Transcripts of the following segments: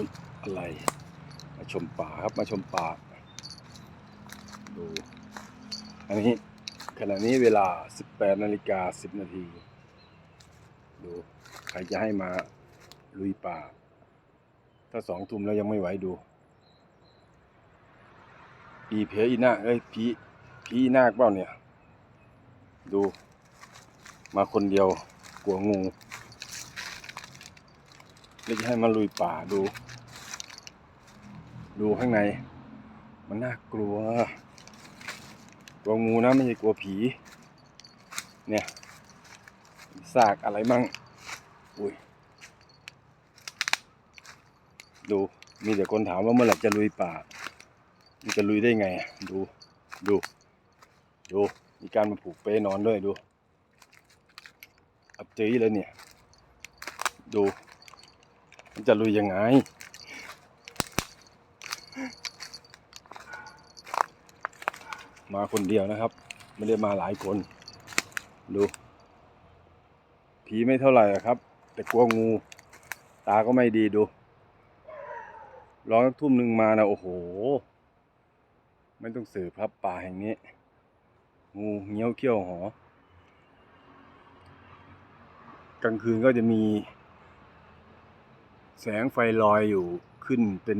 อ้ยอะไร มาชมป่าครับมาชมป่า ดู อันนี้ขณะนี้เวลา 18 นาฬิกา 10 นาที ดู ใครจะให้มาลุยป่า ถ้าสองทุ่มแล้วยังไม่ไหวดู อีเพออีนาเอ้ยผีผีนาคเปล่าเนี่ย ดู มาคนเดียวกลัวงูแล้วจะให้มาลุยป่าดู ดูข้างใน มันน่ากลัว กลัวงูนะไม่ใช่กลัวผี เนี่ยซากอะไรมั่ง อุ้ย ดู มีแต่คนถามว่าเมื่อไหร่จะลุยป่า มันจะลุยได้ไง ดู ดู ดู มีการมาผูกเป้นอนด้วยดูอับจีเลยเนี่ย ดู มันจะลุยยังไง มาคนเดียวนะครับ ไม่ได้มาหลายคน ดูผีไม่เท่าไหร่ครับ แต่กลัวงู ตาก็ไม่ดีดูร้องทุ่มหนึ่งมานะโอ้โห ไม่ต้องสืบครับป่าแห่งนี้ งูเงี้ยวเขี้ยวหอกลางคืนก็จะมี แสงไฟลอยอยู่ขึ้นเป็น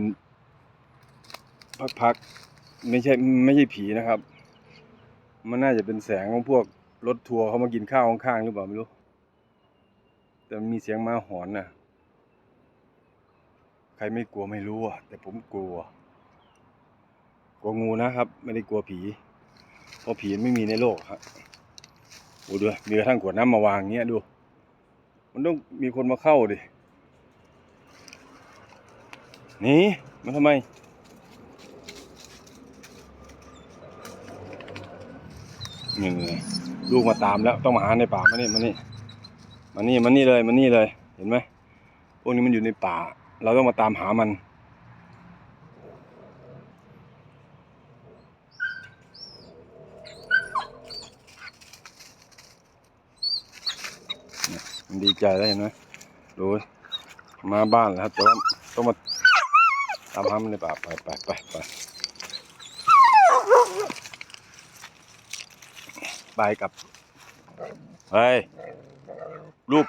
พักๆ ไม่ใช่ไม่ใช่ผีนะครับ มันน่าจะเป็นแสงของพวกรถทัวร์เขามากินข้าวข้างๆหรือเปล่าไม่รู้ แต่มีเสียงม้าหอนน่ะ ใครไม่กลัวไม่รู้อะ แต่ผมกลัว กลัวงูนะครับ ไม่ได้กลัวผี เพราะผีไม่มีในโลกครับโอ้ดูมีกระทั่งขวดน้ำมาวางเงี้ยดู มันต้องมีคนมาเข้าดิ นี่มันทำไม นี่ลูกมาตามแล้วต้องมาหาในป่ามานี่มานี่มานี่มานี่เลยมานี่เลย เห็นไหมพวกนี้มันอยู่ในป่า เราต้องมาตามหามัน มันดีใจแล้วเห็นไหมดูมาบ้านแล้วครับแต่ว่าต้องมาตามหามันในป่าไปไปไปไป ไปกับเฮ้ยลูก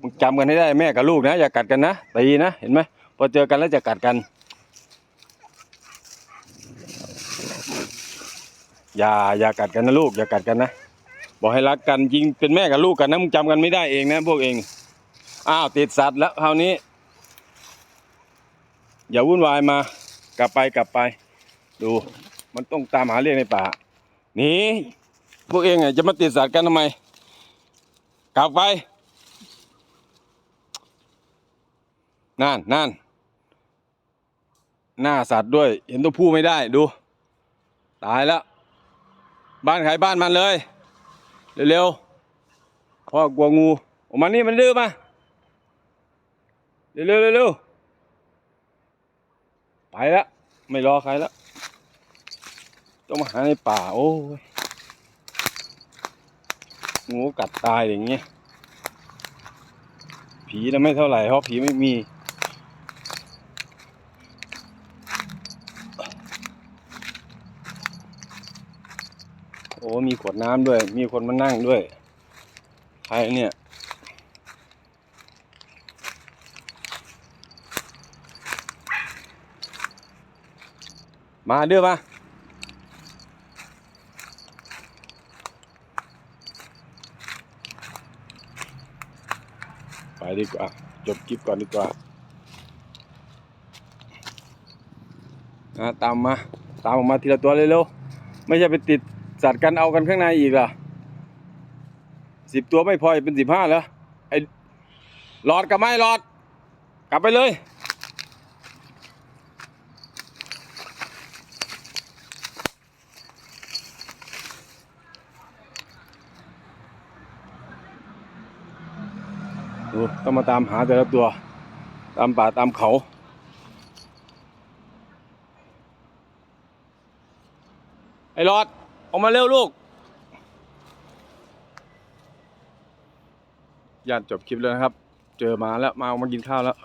มึงจำกันให้ได้แม่กับลูกนะ อย่ากัดกันนะตีนะเห็นไหมพอเจอกันแล้วจะกัดกัน อย่าอย่ากัดกันนะลูก อย่ากัดกันนะบอกให้รักกันจริงเป็นแม่กับลูกกันนะมึงจำกันไม่ได้เองนะ พวกเองอ้าวติดสัตว์แล้วคราวนี้ อย่าวุ่นวายมา กลับไปกลับไป ดู มันต้องตามหาเรื่องในป่าหนี พวกเองอะจะมาติดสัตว์กันทำไม กลับไปนั่นนั่นหน้าสัตว์ด้วย เห็นตัวผู้ไม่ได้ดู ตายแล้ว บ้านใครบ้านมันเลย เร็วๆพ่อกลัวงูออกมานี่มันดื้อมาเร็วๆเร็วๆไปแล้วไม่รอใครแล้วต้องมาหาในป่า โอ้ย งูกัดตายอย่างเงี้ย ผีนะไม่เท่าไหร่เพราะผีไม่มี โอ้ มีขวดน้ำด้วย มีคนมานั่งด้วย ใครเนี่ยมาเด้อมา ไปดีกว่า จบคลิปก่อนดีกว่านะตามมา ตามออกมาทีละตัวเร็วๆไม่ใช่ไปติดสัตว์กันเอากันข้างในอีกล่ะสิบตัวไม่พอเป็นสิบห้าเหรอไอ้หลอดกับไม่หลอด กลับไปเลย ดูต้องมาตามหาแต่ละตัว ตามป่าตามเขา ไอ้รอด ออกมาเร็วลูกญาติจบคลิปแล้วนะครับ เจอมาแล้วมาเอามากินข้าวแล้ว